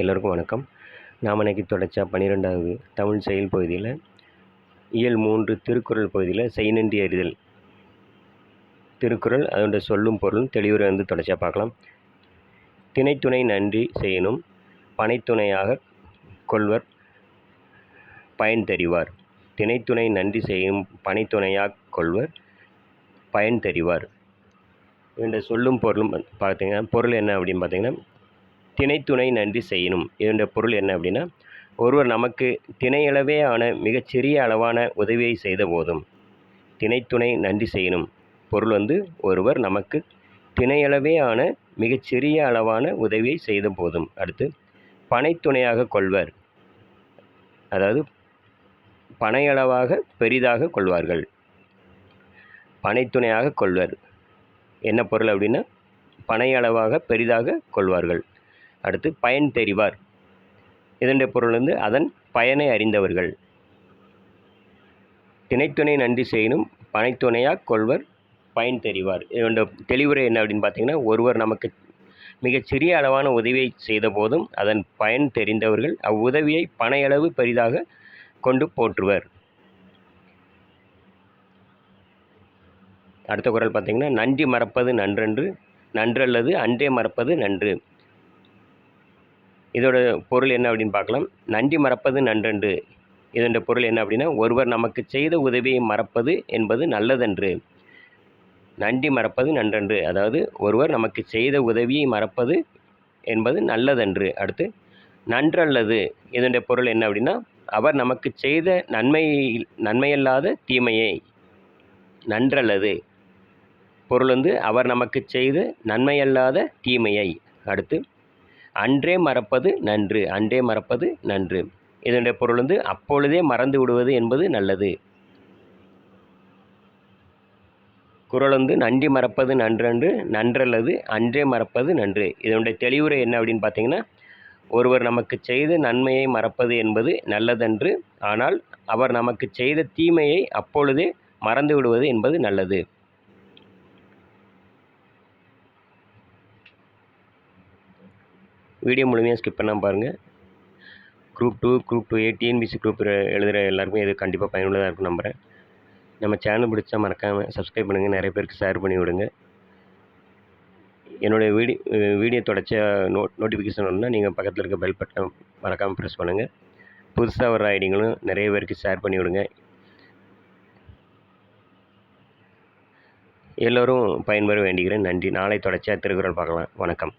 எல்லோருக்கும் வணக்கம். நாம் இன்னைக்கு தொடர்ச்சியாக பன்னிரெண்டாவது தமிழ் செயல் பகுதியில் இயல் மூன்று திருக்குறள் பகுதியில் செய்நன்றி அறிதல். திருக்குறள் அதோட சொல்லும் பொருளும் தெளிவுரை வந்து தொடர்ச்சியாக பார்க்கலாம். திணைத்துணை நன்றி செய்யணும் பனைத்துணையாக கொள்வர் பயன் தெரிவார். திணைத்துணை நன்றி செய்யும் பனைத்துணையாக கொள்வர் பயன் தெரிவார். என்ற சொல்லும் பொருளும் பார்த்தீங்கன்னா பொருள் என்ன அப்படின்னு பார்த்தீங்கன்னா திணைத்துணை நன்றி செய்யணும். இதனுடைய பொருள் என்ன அப்படின்னா ஒருவர் நமக்கு திணையளவே ஆன மிகச்சிறிய அளவான உதவியை செய்த போதும் திணைத்துணை நன்றி செய்யணும். பொருள் வந்து ஒருவர் நமக்கு திணையளவே ஆன மிகச்சிறிய அளவான உதவியை செய்த போதும். அடுத்து பனைத்துணையாக கொள்வர். அதாவது பனையளவாக பெரிதாக கொள்வார்கள். பனைத்துணையாக கொள்வர். என்ன பொருள் அப்படின்னா பனையளவாக பெரிதாக கொள்வார்கள். அடுத்து பயன் தெரிவார். இதனுடைய பொருள் வந்து அதன் பயனை அறிந்தவர்கள். திணைத்துணை நன்றி செய்யணும் பனைத்துணையாக கொள்வர் பயன் தெரிவார். இதோட தெளிவுரை என்ன அப்படின்னு பார்த்தீங்கன்னா ஒருவர் நமக்கு மிகச்சிறிய அளவான உதவியை செய்த போதும் அதன் பயன் தெரிந்தவர்கள் அவ்வுதவியை பனையளவு பெரிதாக கொண்டு போற்றுவர். அடுத்த குரல் பார்த்தீங்கன்னா நன்றி மறப்பது நன்றன்று நன்றல்லது அன்றே மறப்பது நன்று. இதோட பொருள் என்ன அப்படின்னு பார்க்கலாம். நன்றி மறப்பது நன்றன்று. இதோட பொருள் என்ன அப்படின்னா ஒருவர் நமக்கு செய்த உதவியை மறப்பது என்பது நல்லதன்று. நன்றி மறப்பது நன்றன்று. அதாவது ஒருவர் நமக்கு செய்த உதவியை மறப்பது என்பது நல்லதன்று. அடுத்து நன்றல்லது. இதனுடைய பொருள் என்ன அப்படின்னா அவர் நமக்கு செய்த நன்மை நன்மையல்லாத தீமையை. நன்றல்லது. பொருள் வந்து அவர் நமக்கு செய்த நன்மையல்லாத தீமையை. அடுத்து அன்றே மறப்பது நன்று அன்றே மறப்பது நன்று. இதனுடைய பொருள் வந்து அப்பொழுதே மறந்து விடுவது என்பது நல்லது. குரல் வந்து நன்றி மறப்பது நன்றன்று நன்றல்லது அன்றே மறப்பது நன்று. இதனுடைய தெளிவுரை என்ன அப்படின்னு பார்த்தீங்கன்னா ஒருவர் நமக்கு செய்த நன்மையை மறப்பது என்பது நல்லதன்று ஆனால் அவர் நமக்கு செய்த தீமையை அப்பொழுதே மறந்து விடுவது என்பது நல்லது. வீடியோ முழுமையாக ஸ்கிப் பண்ணால் பாருங்கள் group two group two A TNPSC group எழுதுகிற எல்லாருக்குமே இது கண்டிப்பாக பயனுள்ளதாக இருக்கும் நம்புகிறேன் நம்ம சேனல் பிடிச்சா மறக்காமல் சப்ஸ்கிரைப் பண்ணுங்கள் நிறைய பேருக்கு ஷேர் பண்ணி விடுங்க. என்னுடைய வீடியோ வீடியோ தொடர்ச்சியாக நோ நோட்டிஃபிகேஷன் வரணும்னா நீங்கள் பக்கத்தில் இருக்க பெல் பட்டன் மறக்காமல் ப்ரெஸ் பண்ணுங்கள் புதுசாக வர ஐடிங்களும் நிறைய பேருக்கு ஷேர் பண்ணி விடுங்க. எல்லோரும் பயன்பெற வேண்டிக்கிறேன். நன்றி. நாளை தொடர்ச்சியாக திருக்குறள் பார்க்கலாம். வணக்கம்.